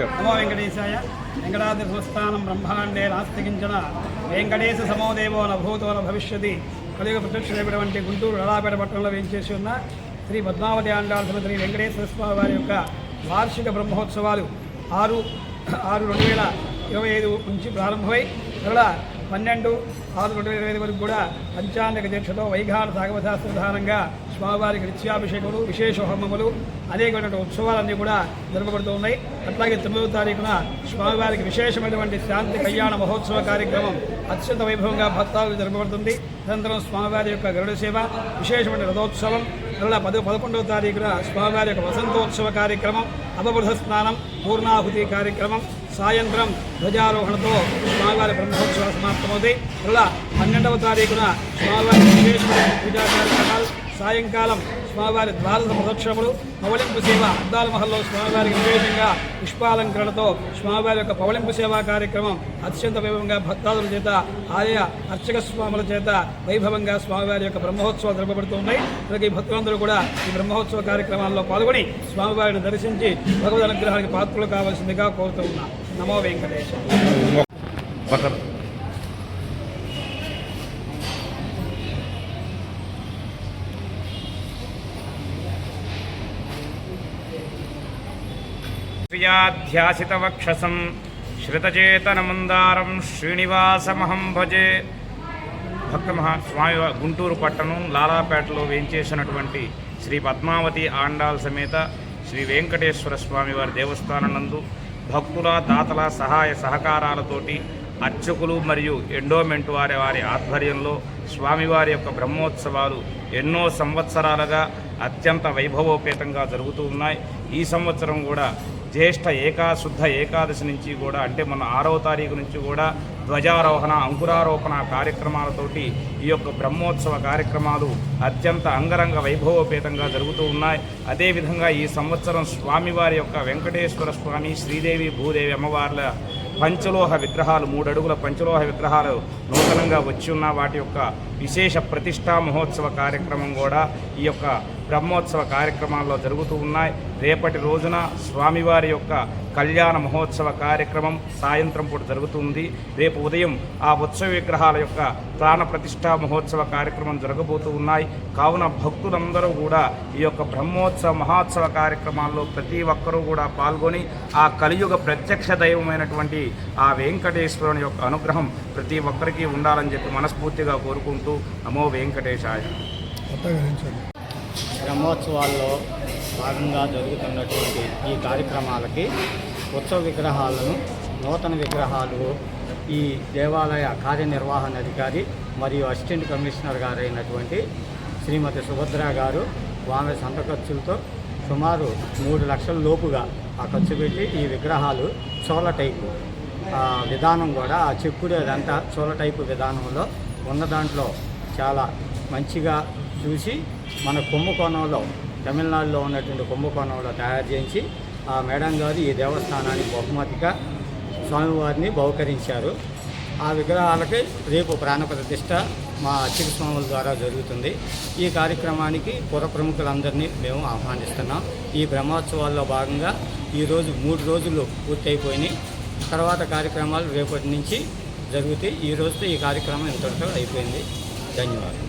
నమో వెంకటేశాయ. వెంకటాద్రి సంస్థానం బ్రహ్మాండే నాస్తికించిన వెంకటేశ సమోదేవో నభూతో భవిష్యతి. కలియుగ ప్రత్యక్షమైనటువంటి గుంటూరు లడాపేట పట్టణంలో వేయించేసి ఉన్న శ్రీ పద్మావతి ఆండాల్సిన శ్రీ వెంకటేశ్వర స్వామి వారి యొక్క వార్షిక బ్రహ్మోత్సవాలు ఆరు ఆరు రెండు వేల ఇరవై ఐదు నుంచి ప్రారంభమై ఇక్కడ పన్నెండు ఆరు రెండు వేల ఇరవై ఐదు వరకు కూడా పంచాంగ దీక్షతో వైఘాన సాగవశాస్త్ర స్వామివారికి నిత్యాభిషేకములు విశేష హోమములు అనేకమైనటువంటి ఉత్సవాలన్నీ కూడా జరపబడుతూ ఉన్నాయి. అట్లాగే తొమ్మిదవ తారీఖున స్వామివారికి విశేషమైనటువంటి శాంతి కళ్యాణ మహోత్సవ కార్యక్రమం అత్యంత వైభవంగా భక్తాలు జరపబడుతుంది. అనంతరం స్వామివారి యొక్క గరుడ సేవ విశేషమైన రథోత్సవం మరలా పద పదకొండవ తారీఖున స్వామివారి యొక్క వసంతోత్సవ కార్యక్రమం అపబుధ స్నానం పూర్ణాహుతి కార్యక్రమం సాయంత్రం ధ్వజారోహణతో స్వామివారి బ్రహ్మోత్సవాలు సమాప్తమవుతాయి మరలా పన్నెండవ తారీఖున స్వామివారి విశేషమైన పూజా కార్యక్రమాలు సాయంకాలం స్వామివారి ద్వాదశ ప్రదక్షిణములు పవళింపు సేవ అద్దాల మహల్లో స్వామివారికి విశేషంగా పుష్పాలంకరణతో స్వామివారి యొక్క పవళింపు సేవా కార్యక్రమం అత్యంత వైభవంగా భక్తాదుల చేత ఆయా అర్చక స్వాముల చేత వైభవంగా స్వామివారి యొక్క బ్రహ్మోత్సవాలు జరపబడుతున్నాయి అలాగే ఈ భక్తులందరూ కూడా ఈ బ్రహ్మోత్సవ కార్యక్రమాల్లో పాల్గొని స్వామివారిని దర్శించి భగవద్ అనుగ్రహానికి పాత్రలు కావాల్సిందిగా కోరుతూ ఉన్నా. నమో వెంకటేశ్వర పక్కన ప్రియాధ్యాసితవక్షసం శ్రీనివాసమహం భజే. భక్తమహా స్వామి గుంటూరు పట్టణం లాలాపేటలో వేయించేసినటువంటి శ్రీ పద్మావతి ఆండాల్ సమేత శ్రీ వెంకటేశ్వర స్వామి వారి దేవస్థానం నందు భక్తుల దాతల సహాయ సహకారాలతోటి అర్చకులు మరియు ఎండోమెంట్ వారి వారి ఆధ్వర్యంలో స్వామివారి యొక్క బ్రహ్మోత్సవాలు ఎన్నో సంవత్సరాలుగా అత్యంత వైభవోపేతంగా జరుగుతూ ఉన్నాయి. ఈ సంవత్సరం కూడా జ్యేష్ఠ ఏకా శుద్ధ ఏకాదశి నుంచి కూడా అంటే మన ఆరవ తారీఖు నుంచి కూడా ధ్వజారోహణ అంకురారోపణ కార్యక్రమాలతోటి ఈ యొక్క బ్రహ్మోత్సవ కార్యక్రమాలు అత్యంత అంగరంగ వైభవోపేతంగా జరుగుతూ ఉన్నాయి. అదేవిధంగా ఈ సంవత్సరం స్వామివారి యొక్క వెంకటేశ్వర స్వామి శ్రీదేవి భూదేవి అమ్మవార్ల పంచలోహ విగ్రహాలు మూడు అడుగుల పంచలోహ విగ్రహాలు నూతనంగా వచ్చి ఉన్న వాటి యొక్క విశేష ప్రతిష్టా మహోత్సవ కార్యక్రమం కూడా ఈ యొక్క బ్రహ్మోత్సవ కార్యక్రమాల్లో జరుగుతూ ఉన్నాయి. రేపటి రోజున స్వామివారి యొక్క కళ్యాణ మహోత్సవ కార్యక్రమం సాయంత్రం పూట జరుగుతుంది. రేపు ఉదయం ఆ ఉత్సవ విగ్రహాల యొక్క ప్రాణప్రతిష్ట మహోత్సవ కార్యక్రమం జరగబోతూ ఉన్నాయి. కావున భక్తులందరూ కూడా ఈ యొక్క బ్రహ్మోత్సవ మహోత్సవ కార్యక్రమాల్లో ప్రతి ఒక్కరూ కూడా పాల్గొని ఆ కలియుగ ప్రత్యక్ష దైవమైనటువంటి ఆ వెంకటేశ్వరుని యొక్క అనుగ్రహం ప్రతి ఒక్కరికి ఉండాలని చెప్పి మనస్ఫూర్తిగా కోరుకుంటూ నమో వెంకటేశాయ. బ్రహ్మోత్సవాల్లో భాగంగా జరుగుతున్నటువంటి ఈ కార్యక్రమాలకి ఉత్సవ విగ్రహాలను నూతన విగ్రహాలు ఈ దేవాలయ కార్యనిర్వహణ అధికారి మరియు అసిస్టెంట్ కమిషనర్ గారైనటువంటి శ్రీమతి సుభద్ర గారు ఆమె సొంత ఖర్చులతో సుమారు మూడు లక్షల లోపుగా ఆ ఖర్చు పెట్టి ఈ విగ్రహాలు చోళ టైపు విధానం కూడా ఆ చెక్కుడు అదంతా చోళ టైపు విధానంలో ఉన్న దాంట్లో చాలా మంచిగా చూసి మన కుంభకోణంలో తమిళనాడులో ఉన్నటువంటి కుంభకోణంలో తయారు చేయించి ఆ మేడం గారు ఈ దేవస్థానానికి బహుమతిగా స్వామివారిని బహుకరించారు. ఆ విగ్రహాలకి రేపు ప్రాణ ప్రతిష్ట మా అర్చక స్వాముల ద్వారా జరుగుతుంది. ఈ కార్యక్రమానికి పుర ప్రముఖులందరినీ మేము ఆహ్వానిస్తున్నాం. ఈ బ్రహ్మోత్సవాల్లో భాగంగా ఈరోజు మూడు రోజులు పూర్తయిపోయినాయి. తర్వాత కార్యక్రమాలు రేపటి నుంచి జరుగుతాయి. ఈ రోజుతో ఈ కార్యక్రమం ఇంతటితో అయిపోయింది. ధన్యవాదాలు.